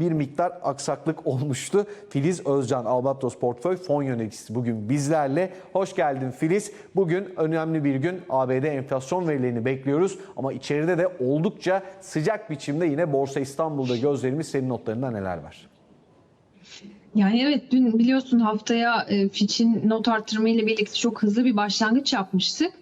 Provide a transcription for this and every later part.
bir miktar aksaklık olmuştu. Filiz Özcan Albatros Portföy Fon Yöneticisi bugün bizlerle. Hoş geldin Filiz. Bugün önemli bir gün ABD enflasyon verilerini bekliyoruz ama içeride de oldukça sıcak biçimde yine Borsa İstanbul'da gözlerimiz senin notlarında neler var? Yani evet dün biliyorsun haftaya e, Fitch'in not artırımı ile birlikte çok hızlı bir başlangıç yapmıştık.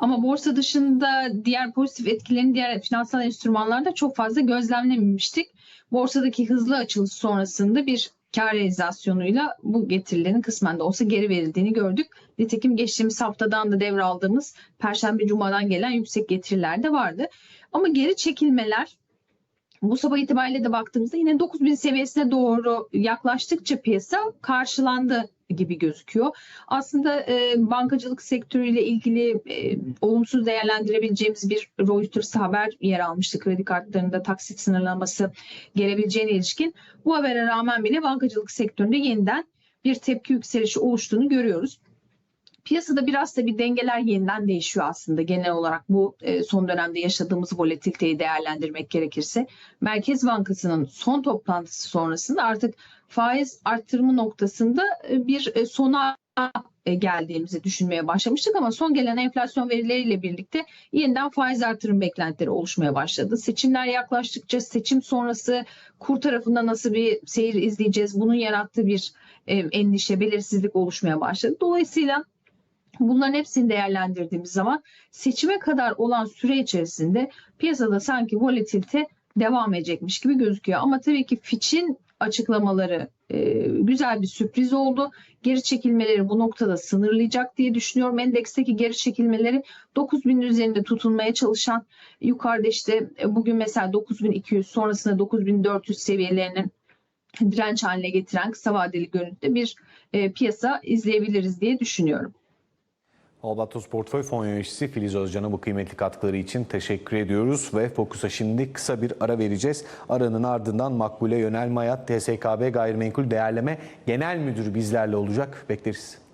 Ama borsa dışında diğer pozitif etkilerini diğer finansal enstrümanlarda çok fazla gözlemlememiştik. Borsadaki hızlı açılış sonrasında bir kar realizasyonuyla bu getirilerin kısmen de olsa geri verildiğini gördük. Nitekim geçtiğimiz haftadan da devraldığımız Perşembe Cuma'dan gelen yüksek getiriler de vardı. Ama geri çekilmeler bu sabah itibariyle de baktığımızda yine 9000 seviyesine doğru yaklaştıkça piyasa karşılandı gibi gözüküyor. Aslında e, bankacılık sektörüyle ilgili e, olumsuz değerlendirebileceğimiz bir Reuters haber yer almıştı. Kredi kartlarında taksit sınırlaması gelebileceğine ilişkin. Bu habere rağmen bile bankacılık sektöründe yeniden bir tepki yükselişi oluştuğunu görüyoruz. Piyasada biraz da bir dengeler yeniden değişiyor aslında genel olarak bu e, son dönemde yaşadığımız volatiliteyi değerlendirmek gerekirse. Merkez Bankası'nın son toplantısı sonrasında artık faiz arttırımı noktasında e, bir e, sona geldiğimizi düşünmeye başlamıştık ama son gelen enflasyon verileriyle birlikte yeniden faiz artırım beklentileri oluşmaya başladı. Seçimler yaklaştıkça seçim sonrası kur tarafında nasıl bir seyir izleyeceğiz bunun yarattığı bir endişe, belirsizlik oluşmaya başladı. Dolayısıyla Bunların hepsini değerlendirdiğimiz zaman seçime kadar olan süre içerisinde piyasada sanki volatilite devam edecekmiş gibi gözüküyor. Ama tabii ki Fitch'in açıklamaları e, güzel bir sürpriz oldu. Geri çekilmeleri bu noktada sınırlayacak diye düşünüyorum. Endeksteki geri çekilmeleri 9000 üzerinde tutunmaya çalışan yukarıda işte e, bugün mesela 9200 sonrasında 9400 seviyelerinin direnç haline getiren kısa vadeli görüntüde bir e, piyasa izleyebiliriz diye düşünüyorum. Albatros Portföy Fon Yöneticisi Filiz Özcan'a bu kıymetli katkıları için teşekkür ediyoruz ve Fokus'a şimdi kısa bir ara vereceğiz. Aranın ardından Makbule Yönel Mayat, TSKB Gayrimenkul Değerleme Genel Müdürü bizlerle olacak. Bekleriz.